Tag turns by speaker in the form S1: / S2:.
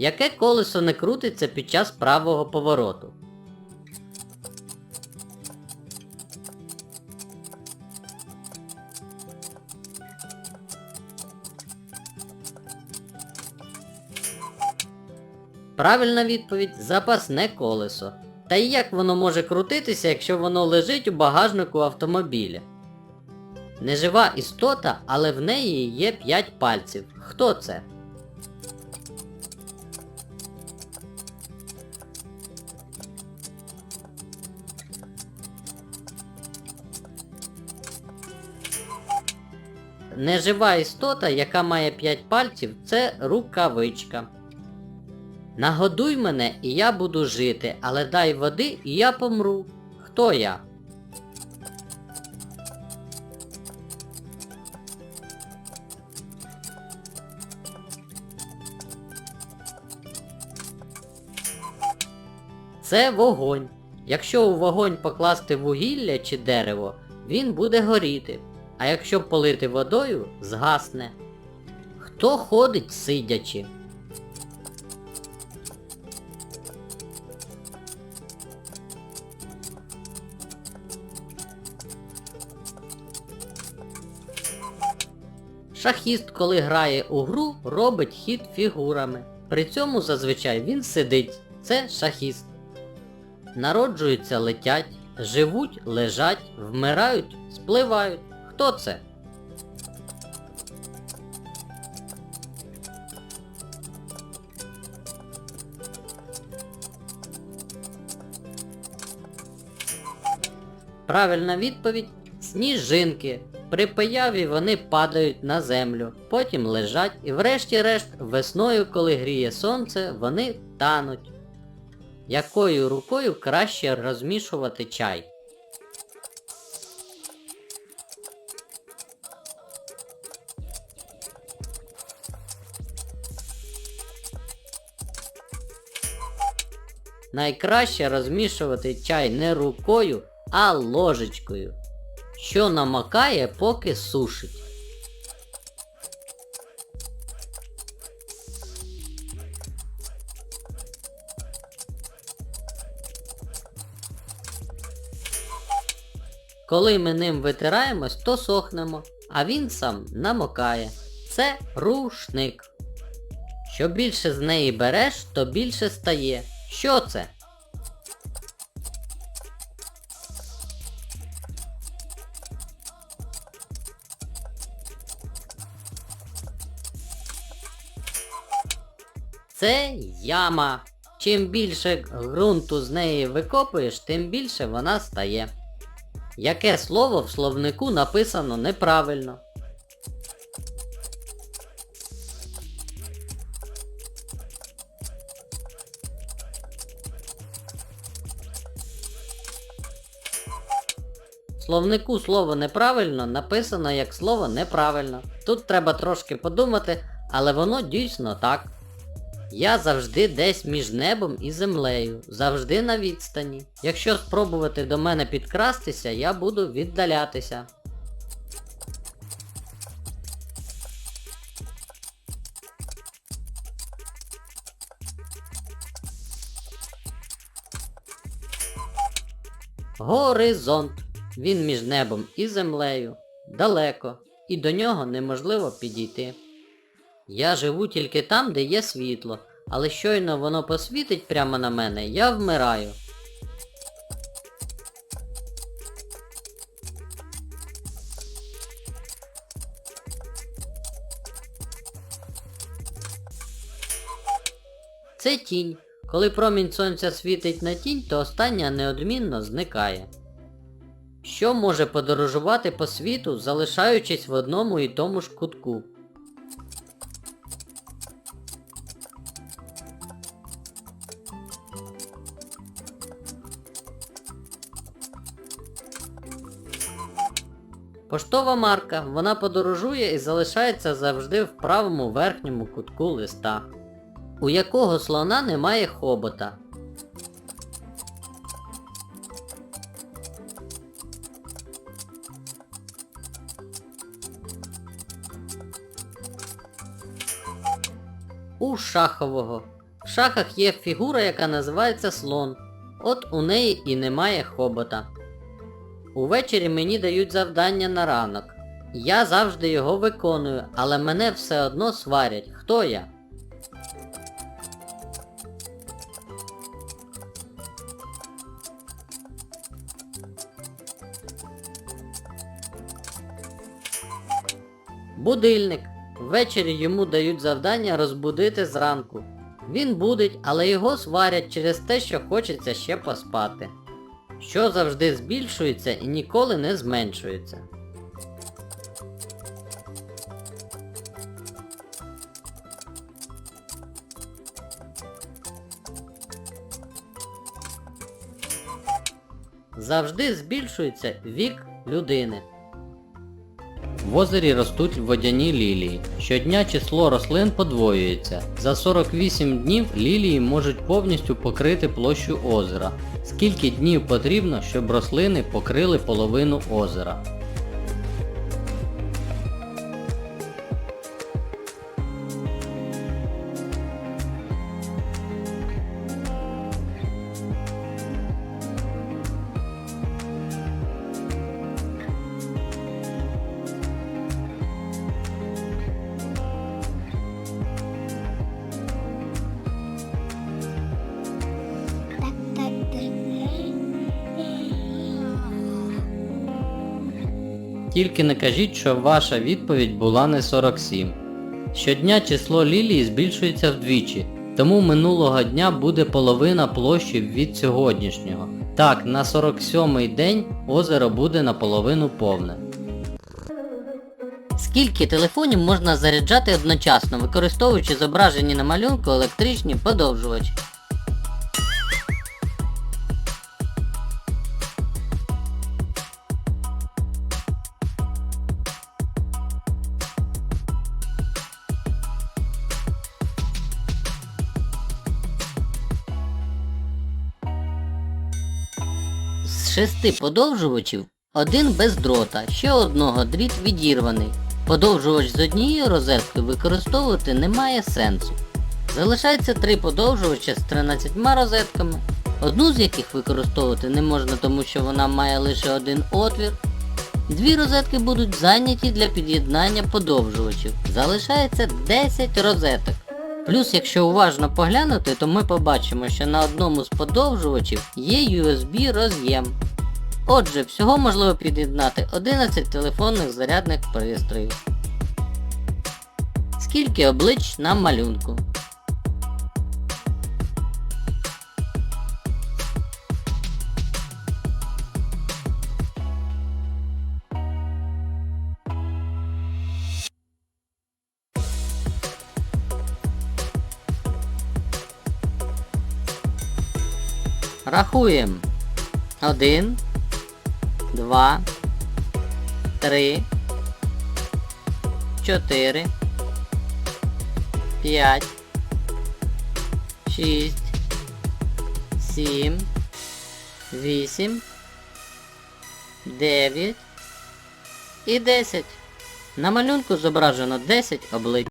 S1: Яке колесо не крутиться під час правого повороту? Правильна відповідь запасне колесо. Та і як воно може крутитися, якщо воно лежить у багажнику автомобіля? Нежива істота, але в неї є 5 пальців. Хто це? Нежива істота, яка має 5 пальців, це рукавичка. Нагодуй мене, і я буду жити, але дай води, і я помру. Хто я? Це вогонь. Якщо у вогонь покласти вугілля чи дерево, він буде горіти. А якщо полити водою, згасне. Хто ходить сидячи? Шахіст, коли грає у гру, робить хід фігурами. При цьому зазвичай він сидить. Це шахіст. Народжуються летять, живуть лежать, вмирають, спливають. Хто це? Правильна відповідь сніжинки. При появі вони падають на землю, потім лежать і врешті-решт весною, коли гріє сонце, вони тануть. Якою рукою краще розмішувати чай? Найкраще розмішувати чай не рукою, а ложечкою, що намокає, поки сушить. Коли ми ним витираємось, то сохнемо, а він сам намокає. Це рушник. Що більше з неї береш, то більше стає. Що це? Це яма. Чим більше ґрунту з неї викопуєш, тим більше вона стає. Яке слово в словнику написано неправильно? Словнику слово неправильно написано як слово неправильно. Тут треба трошки подумати, але воно дійсно так. Я завжди десь між небом і землею, завжди на відстані. Якщо спробувати до мене підкрастися, я буду віддалятися. Горизонт. Він між небом і землею. Далеко. І до нього неможливо підійти. Я живу тільки там, де є світло, але щойно воно посвітить прямо на мене, я вмираю. Це тінь. Коли промінь сонця світить на тінь, то остання неодмінно зникає. Що може подорожувати по світу, залишаючись в одному і тому ж кутку? Поштова марка, вона подорожує і залишається завжди в правому верхньому кутку листа. У якого слона немає хобота? У шахового. В шахах є фігура, яка називається слон. От у неї і немає хобота. Увечері мені дають завдання на ранок. Я завжди його виконую, але мене все одно сварять. Хто я? Будильник. Ввечері йому дають завдання розбудити зранку. Він будить, але його сварять через те, що хочеться ще поспати. Що завжди збільшується і ніколи не зменшується. Завжди збільшується вік людини. В озері ростуть водяні лілії. Щодня число рослин подвоюється. За 48 днів лілії можуть повністю покрити площу озера. Скільки днів потрібно, щоб рослини покрили половину озера? Тільки не кажіть, що ваша відповідь була не 47. Щодня число лілії збільшується вдвічі, тому минулого дня буде половина площі від сьогоднішнього. Так, на 47-й день озеро буде наполовину повне. Скільки телефонів можна заряджати одночасно, використовуючи зображені на малюнку електричні подовжувачі? Шести подовжувачів один без дрота, ще одного дріт відірваний. Подовжувач з однією розеткою використовувати немає сенсу. Залишається три подовжувача з 13 розетками, одну з яких використовувати не можна, тому що вона має лише один отвір. Дві розетки будуть зайняті для під'єднання подовжувачів. Залишається 10 розеток. Плюс, якщо уважно поглянути, то ми побачимо, що на одному з подовжувачів є USB роз'єм. Отже, всього можливо під'єднати 11 телефонних зарядних пристроїв. Скільки облич на малюнку? Рахуємо. Один, два, три, чотири, п'ять, шість, сім, вісім, дев'ять і десять. На малюнку зображено 10 облич.